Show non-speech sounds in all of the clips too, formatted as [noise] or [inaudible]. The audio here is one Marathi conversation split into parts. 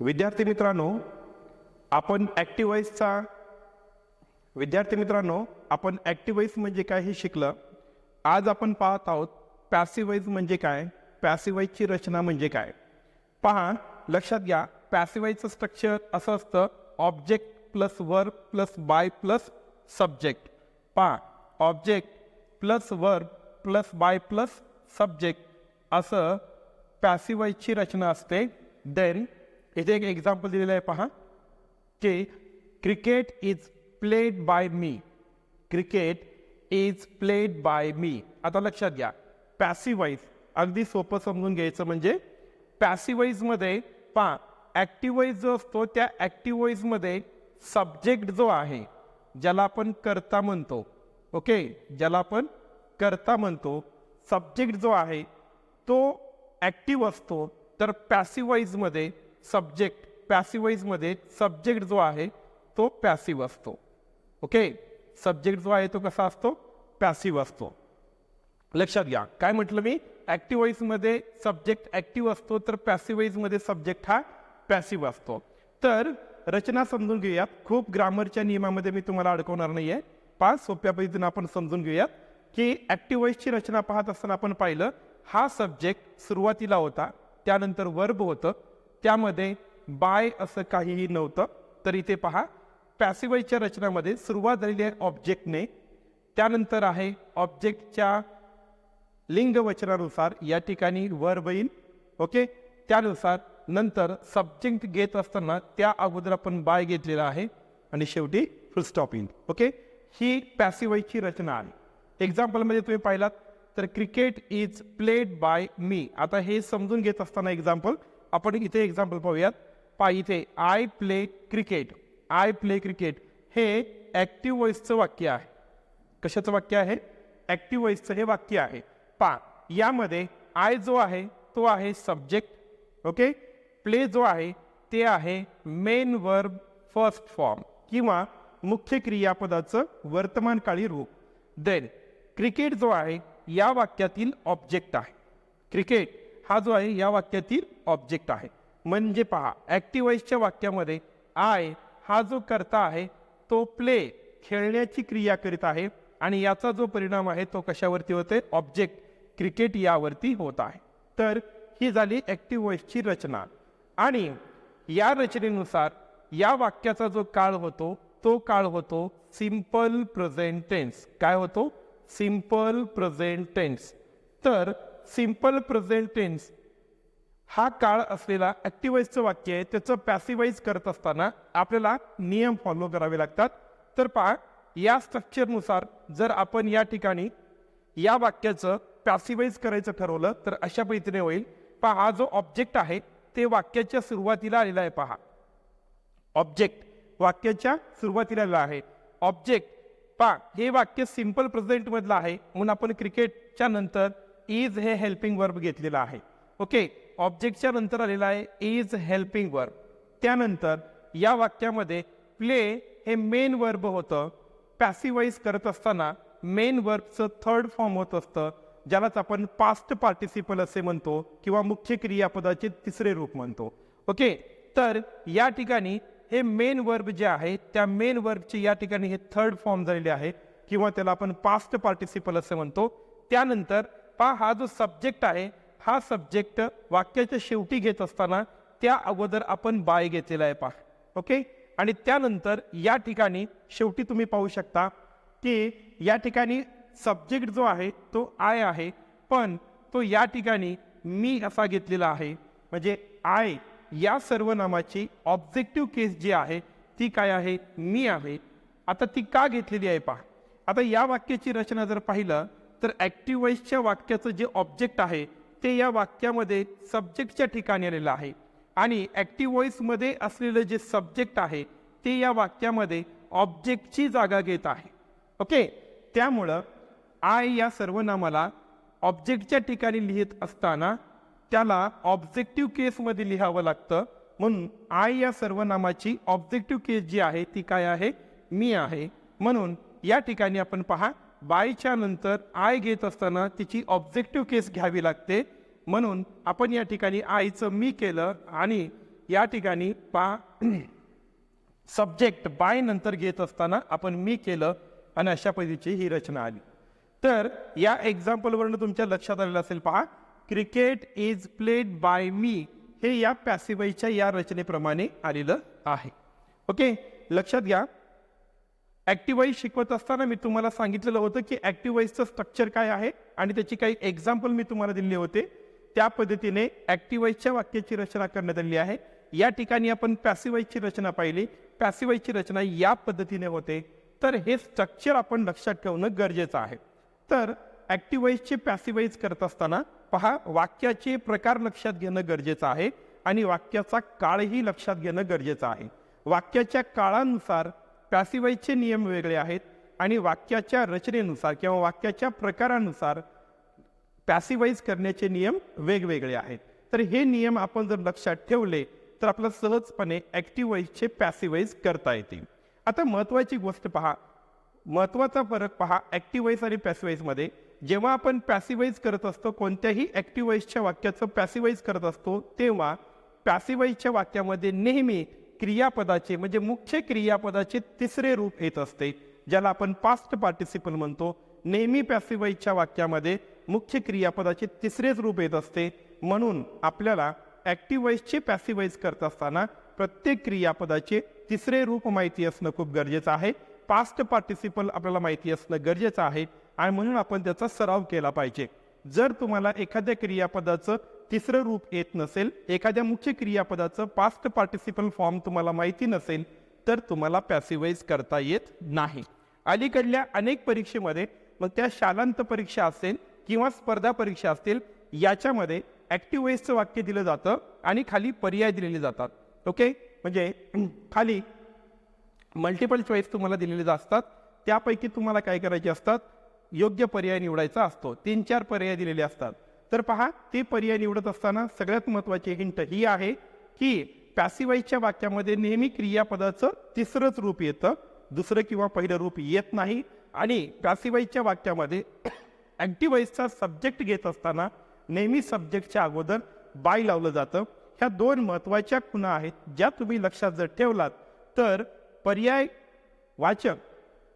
विद्यार्थी मित्रांनो आपण ॲक्टिवाईजचा विद्यार्थी मित्रांनो आपण ॲक्टिवाईज म्हणजे काय हे शिकलं. आज आपण पाहत आहोत पॅसिवाईज म्हणजे काय? पॅसिवाईजची रचना म्हणजे काय? पहा लक्षात घ्या पॅसिवाईजचं स्ट्रक्चर असं असतं object plus verb plus by plus subject पहा object plus verb plus by plus subject असं पॅसिवाईजची रचना असते. देन इथे एक एक्झाम्पल दिलेलं आहे पहा. की cricket is played by me cricket is played by me आता लक्षात घ्या. पॅसिवाईज अगदी सोपं समजून घ्यायचं म्हणजे पॅसिवाईजमध्ये पा ॲक्टिवाईज जो असतो त्या ॲक्टिवाईजमध्ये सब्जेक्ट जो आहे ज्याला आपण कर्ता म्हणतो ओके ज्याला आपण करता म्हणतो सब्जेक्ट जो आहे तो ॲक्टिव्ह असतो तर पॅसिवाईजमध्ये सब्जेक्ट पॅसिवाईजमध्ये सब्जेक्ट जो आहे तो पॅसिव्ह असतो. ओके सब्जेक्ट जो आहे तो कसा असतो? पॅसिव्ह असतो. लक्षात घ्या. काय म्हटलं मी? ॲक्टिवाईजमध्ये सब्जेक्ट ॲक्टिव्ह असतो तर पॅसिवाईजमध्ये सब्जेक्ट हा पॅसिव्ह असतो. तर रचना समजून घेऊयात. खूप ग्रामरच्या नियमामध्ये मी तुम्हाला अडकवणार नाही आहे पाच सोप्या पद्धतीनं आपण समजून घेऊयात की ॲक्टिवाईजची रचना पाहत असताना आपण पाहिलं हा सब्जेक्ट सुरुवातीला होता त्यानंतर वर्ब होतं त्यामध्ये बाय असं काहीही नव्हतं. तर इथे पहा पॅसिवाईच्या रचनामध्ये सुरुवात झालेली आहे ऑब्जेक्टने. त्यानंतर आहे ऑब्जेक्टच्या लिंगवचनानुसार या ठिकाणी वर येईल ओके त्यानुसार नंतर सब्जेक्ट घेत असताना त्या अगोदर आपण बाय घेतलेला आहे. आणि शेवटी फुल स्टॉप येईल ओके ही पॅसिवाईची रचना आहे. एक्झाम्पलमध्ये तुम्ही पाहिलात तर cricket is played by me आता हे समजून घेत असताना एक्झाम्पल आपण इथे एक्झाम्पल पाहूयात. पा इथे I play cricket I play cricket हे ॲक्टिव्ह वॉइसचं वाक्य आहे. कशाचं वाक्य आहे? ॲक्टिव्ह वॉइसचं हे वाक्य आहे. पा यामध्ये आय जो आहे तो आहे सब्जेक्ट ओके प्ले जो आहे ते आहे मेन वर्ब फर्स्ट फॉर्म किंवा मुख्य क्रियापदाचं वर्तमानकाळी रूप. देन क्रिकेट जो आहे या वाक्यातील ऑब्जेक्ट आहे. क्रिकेट हा जो आहे या वाक्यातील ऑब्जेक्ट आहे. म्हणजे पहा ॲक्टिवाईजच्या वाक्यामध्ये आय हा जो करता आहे तो प्ले खेळण्याची क्रिया करीत आहे आणि याचा जो परिणाम आहे तो कशावरती होते ऑब्जेक्ट क्रिकेट यावरती होत आहे. तर ही झाली ॲक्टिव्ह वॉइसची रचना. आणि या रचनेनुसार या वाक्याचा जो काळ होतो तो काळ होतो सिंपल प्रेझेंट टेन्स काय होतो? सिंपल प्रेझेंट टेन्स तर सिंपल प्रेझेंट टेन्स हा काळ असलेला ॲक्टिवाईजचं वाक्य आहे त्याचं पॅसिवाईज करत असताना आपल्याला नियम फॉलो करावे लागतात. तर पहा या स्ट्रक्चरनुसार जर आपण या ठिकाणी या वाक्याचं पॅसिवाईज करायचं ठरवलं तर अशा पद्धतीने होईल. पहा हा जो ऑब्जेक्ट आहे ते वाक्याच्या सुरुवातीला आलेला आहे पहा. ऑब्जेक्ट वाक्याच्या सुरुवातीला आलेला आहे. ऑब्जेक्ट पा हे वाक्य सिंपल प्रेझेंटमधलं आहे. म्हणून आपण क्रिकेटच्या नंतर इज हे हेल्पिंग वर्ब घेतलेलं आहे. ओके ऑब्जेक्टच्या नंतर आलेलं आहे इज हेल्पिंग वर्ब त्यानंतर या वाक्यामध्ये प्ले हे मेन वर्ब होतं. पॅसिवाईज करत असताना मेन वर्बचं थर्ड फॉर्म होत असतं ज्यालाच आपण पास्ट पार्टिसिपल असे म्हणतो किंवा मुख्य क्रियापदाचे तिसरे रूप म्हणतो. ओके तर या ठिकाणी हे मेन वर्ब जे आहे त्या मेन वर्बचे या ठिकाणी हे थर्ड फॉर्म झालेले आहे किंवा त्याला आपण पास्ट पार्टिसिपल असे म्हणतो. त्यानंतर पा हा जो सब्जेक्ट आहे हा सब्जेक्ट वाक्याच्या शेवटी घेत असताना त्या अगोदर आपण बाय घेतलेला आहे पहा ओके आणि त्यानंतर या ठिकाणी शेवटी तुम्ही पाहू शकता की या ठिकाणी सब्जेक्ट जो आहे तो आय आहे. पण तो या ठिकाणी मी असा घेतलेला आहे. म्हणजे आय या सर्व नामाची ऑब्जेक्टिव्ह केस जी आहे ती काय आहे? मी आहे. आता ती का घेतलेली आहे पहा आता या वाक्याची रचना जर पाहिलं तर ॲक्टिवाईजच्या वाक्याचं जे ऑब्जेक्ट आहे ते या वाक्यामध्ये सब्जेक्टच्या ठिकाणी आलेलं आहे. आणि ॲक्टिव्ह व्हॉइसमध्ये असलेलं जे सब्जेक्ट आहे ते या वाक्यामध्ये ऑब्जेक्टची जागा घेत आहे. ओके त्यामुळं आय या सर्वनामाला ऑब्जेक्टच्या ठिकाणी लिहित असताना त्याला ऑब्जेक्टिव्ह केसमध्ये लिहावं लागतं. म्हणून आय या सर्वनामाची ऑब्जेक्टिव्ह केस जी आहे ती काय आहे? मी आहे. म्हणून या ठिकाणी आपण पहा बायच्या नंतर आय घेत असताना तिची ऑब्जेक्टिव्ह केस घ्यावी लागते. म्हणून आपण या ठिकाणी आईचं मी केलं आणि या ठिकाणी पा [clears throat] सब्जेक्ट बाय नंतर घेत असताना आपण मी केलं आणि अशा पद्धतीची ही रचना आली. तर या एक्झाम्पलवरनं तुमच्या लक्षात आलेलं असेल पहा. Cricket is played by me हे या पॅसिवाईच्या या रचनेप्रमाणे आलेलं आहे. ओके लक्षात घ्या. ॲक्टिवाईज शिकवत असताना मी तुम्हाला सांगितलेलं होतं की ॲक्टिवाईजचं स्ट्रक्चर काय आहे आणि त्याची काही एक्झाम्पल मी तुम्हाला दिले होते. त्या पद्धतीने ॲक्टिवाईजच्या वाक्याची रचना करण्यात आली आहे. या ठिकाणी आपण पॅसिवाईजची रचना पाहिली. पॅसिवाईजची रचना या पद्धतीने होते. तर हे स्ट्रक्चर आपण लक्षात ठेवणं गरजेचं आहे. तर ॲक्टिवाईजचे पॅसिवाईज करत असताना पहा वाक्याचे प्रकार लक्षात घेणं गरजेचं आहे आणि वाक्याचा काळही लक्षात घेणं गरजेचं आहे. वाक्याच्या काळानुसार पॅसिवाईजचे नियम वेगळे आहेत आणि वाक्याच्या रचनेनुसार किंवा वाक्याच्या प्रकारानुसार पॅसिवाईज करण्याचे नियम वेगवेगळे आहेत. तर हे नियम आपण जर लक्षात ठेवले तर आपलं सहजपणे ॲक्टिवाईजचे पॅसिवाईज करता येतील. आता महत्त्वाची गोष्ट पहा. महत्त्वाचा फरक पहा ॲक्टिवाईज आणि पॅसिवाईजमध्ये जेव्हा आपण पॅसिवाईज करत असतो कोणत्याही ॲक्टिवाईजच्या वाक्याचं पॅसिवाईज करत असतो तेव्हा पॅसिवाईजच्या वाक्यामध्ये नेहमी क्रियापदाचे म्हणजे मुख्य क्रियापदाचे तिसरे रूप येत असते ज्याला आपण पास्ट पार्टिसिपल म्हणतो. नेहमी पॅसिवाईजच्या वाक्यामध्ये मुख्य क्रियापदाचे तिसरेच रूप येत असते. म्हणून आपल्याला ॲक्टिवाईजचे पॅसिवाईज करत असताना प्रत्येक क्रियापदाचे तिसरे रूप माहिती असणं खूप गरजेचं आहे. पास्ट पार्टिसिपल आपल्याला माहिती असणं गरजेचं आहे. आणि म्हणून आपण त्याचा सराव केला पाहिजे. जर तुम्हाला एखाद्या क्रियापदाचं तिसरं रूप येत नसेल एखाद्या मुख्य क्रियापदाचं पास्ट पार्टिसिपल फॉर्म तुम्हाला माहिती नसेल तर तुम्हाला पॅसिवाईज करता येत नाही. अलीकडल्या अनेक परीक्षेमध्ये मग त्या शालांत परीक्षा असेल किंवा स्पर्धा परीक्षा असतील याच्यामध्ये ॲक्टिवाईजचं वाक्य दिलं जातं आणि खाली पर्याय दिलेले जातात. ओके म्हणजे [clears throat] खाली मल्टिपल चॉईस तुम्हाला दिलेले असतात. त्यापैकी तुम्हाला काय करायचे असतात? योग्य पर्याय निवडायचा असतो. तीन चार पर्याय दिलेले असतात. तर पहा ते पर्याय निवडत असताना सगळ्यात महत्त्वाची हिंट ही आहे की पॅसिवाईजच्या वाक्यामध्ये नेहमी क्रियापदाचं तिसरंच रूप येतं. दुसरं किंवा पहिलं रूप येत नाही. आणि पॅसिवाईजच्या वाक्यामध्ये [coughs] ॲक्टिवाईजचा सब्जेक्ट घेत असताना नेहमी सब्जेक्टच्या अगोदर बाय लावलं जातं. ह्या दोन महत्त्वाच्या खुणा आहेत ज्या तुम्ही लक्षात जर ठेवलात तर पर्याय वाचक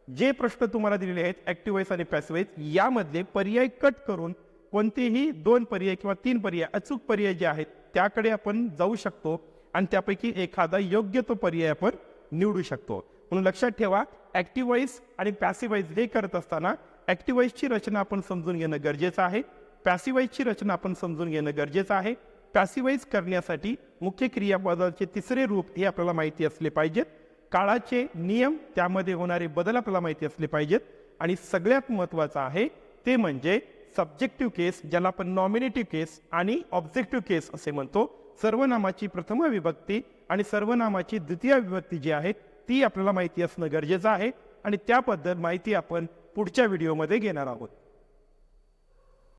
जे प्रश्न तुम्हाला दिलेले आहेत ॲक्टिवाईज आणि पॅसिवाईज यामधले पर्याय कट करून कोणतेही दोन पर्याय किंवा तीन पर्याय अचूक पर्याय जे आहेत त्याकडे आपण जाऊ शकतो आणि त्यापैकी एखादा योग्य तो पर्याय आपण निवडू शकतो. म्हणून लक्षात ठेवा ॲक्टिवाईज आणि पॅसिवाइज हे करत असताना ॲक्टिवाईजची रचना आपण समजून घेणं गरजेचं आहे. पॅसिवाइजची रचना आपण समजून घेणं गरजेचं आहे. पॅसिवाइज करण्यासाठी मुख्य क्रियापदाचे तिसरे रूप हे आपल्याला माहिती असले पाहिजेत. काळाचे नियम त्यामध्ये होणारे बदल आपल्याला माहिती असले पाहिजेत. आणि सगळ्यात महत्त्वाचं आहे ते म्हणजे सब्जेक्टिव्ह केस ज्याला आपण नॉमिनेटिव्ह केस आणि ऑब्जेक्टिव्ह केस असे म्हणतो सर्वनामाची प्रथम विभक्ती आणि सर्वनामाची द्वितीय विभक्ती जी आहे ती आपल्याला माहिती असणं गरजेचं आहे. आणि त्याबद्दल माहिती आपण पुढच्या व्हिडिओमध्ये घेणार आहोत.